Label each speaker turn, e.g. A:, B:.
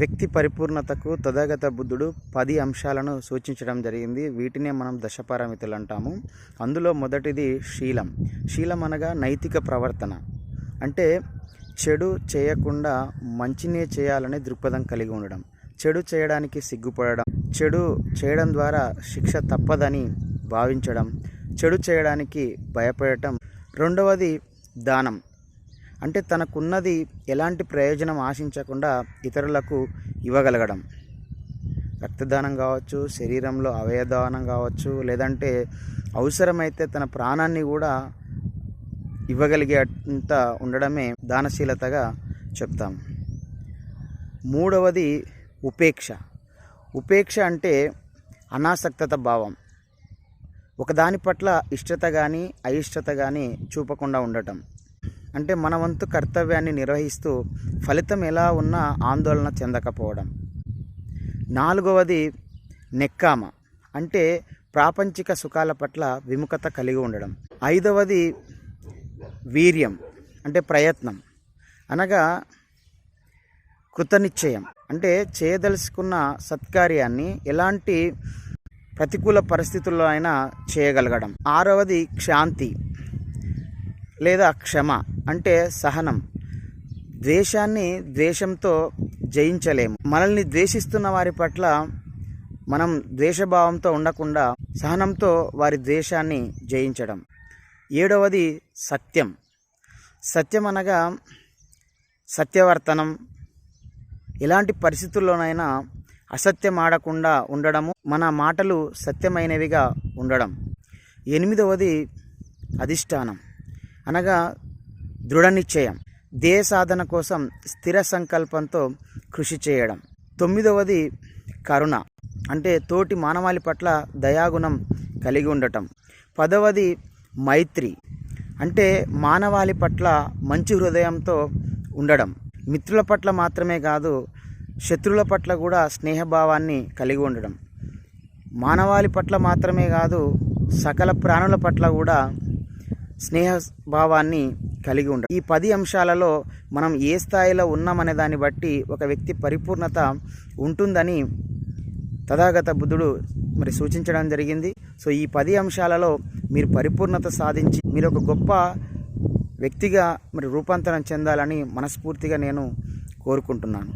A: వ్యక్తి పరిపూర్ణతకు తథాగత బుద్ధుడు పది అంశాలను సూచించడం జరిగింది. వీటినే మనం దశపారమితులు అంటాము. అందులో మొదటిది శీలం. శీలం అనగా నైతిక ప్రవర్తన. అంటే చెడు చేయకుండా మంచినే చేయాలనే దృక్పథం కలిగి ఉండడం. చెడు చేయడానికి సిగ్గుపడడం. చెడు చేయడం ద్వారా శిక్ష తప్పదని భావించడం. చెడు చేయడానికి భయపడటం. రెండవది దానం. అంటే తనకున్నది ఎలాంటి ప్రయోజనం ఆశించకుండా ఇతరులకు ఇవ్వగలగడం. రక్తదానం కావచ్చు శరీరంలో అవయదానం కావచ్చు లేదంటే అవసరమైతే తన ప్రాణాన్ని కూడా ఇవ్వగలిగేంత ఉండడమే దానశీలతగా చెప్తాం. మూడవది ఉపేక్ష. ఉపేక్ష అంటే అనాసక్తత భావం. ఒకదాని పట్ల ఇష్టత కానీ అయిష్టత కానీ చూపకుండా ఉండటం. అంటే మన వంతు కర్తవ్యాన్ని నిర్వహిస్తూ ఫలితం ఎలా ఉన్నా ఆందోళన చెందకపోవడం. నాలుగవది నెక్కామ అంటే ప్రాపంచిక సుఖాల పట్ల విముఖత కలిగి ఉండడం. ఐదవది వీర్యం అంటే ప్రయత్నం అనగా కృతనిశ్చయం అంటే చేయదలుచుకున్న సత్కార్యాన్ని ఎలాంటి ప్రతికూల పరిస్థితుల్లో అయినా చేయగలగడం. ఆరవది క్షాంతి లేదా క్షమ అంటే సహనం. ద్వేషాన్ని ద్వేషంతో జయించలేము. మనల్ని ద్వేషిస్తున్న వారి పట్ల మనం ద్వేషభావంతో ఉండకుండా సహనంతో వారి ద్వేషాన్ని జయించడం. ఏడవది సత్యం. సత్యం అనగా సత్యవర్తనం. ఎలాంటి పరిస్థితుల్లోనైనా అసత్యం ఆడకుండా ఉండడము మన మాటలు సత్యమైనవిగా ఉండడం. ఎనిమిదవది అధిష్టానం. అనగా దృఢ నిశ్చయం దేహ సాధన కోసం స్థిర సంకల్పంతో కృషి చేయడం. తొమ్మిదవది కరుణ అంటే తోటి మానవాళి పట్ల దయాగుణం కలిగి ఉండటం. పదవది మైత్రి అంటే మానవాళి పట్ల మంచి హృదయంతో ఉండడం. మిత్రుల పట్ల మాత్రమే కాదు శత్రువుల పట్ల కూడా స్నేహభావాన్ని కలిగి ఉండడం. మానవాళి పట్ల మాత్రమే కాదు సకల ప్రాణుల పట్ల కూడా స్నేహ భావాన్ని కలిగి ఉండడం ఈ పది అంశాలలో మనం ఏ స్థాయిలో ఉన్నామనే దాన్ని బట్టి ఒక వ్యక్తి పరిపూర్ణత ఉంటుందని తథాగత బుద్ధుడు మరి సూచించడం జరిగింది. సో ఈ పది అంశాలలో మీరు పరిపూర్ణత సాధించి మీరు ఒక గొప్ప వ్యక్తిగా మరి రూపాంతరం చెందాలని మనస్ఫూర్తిగా నేను కోరుకుంటున్నాను.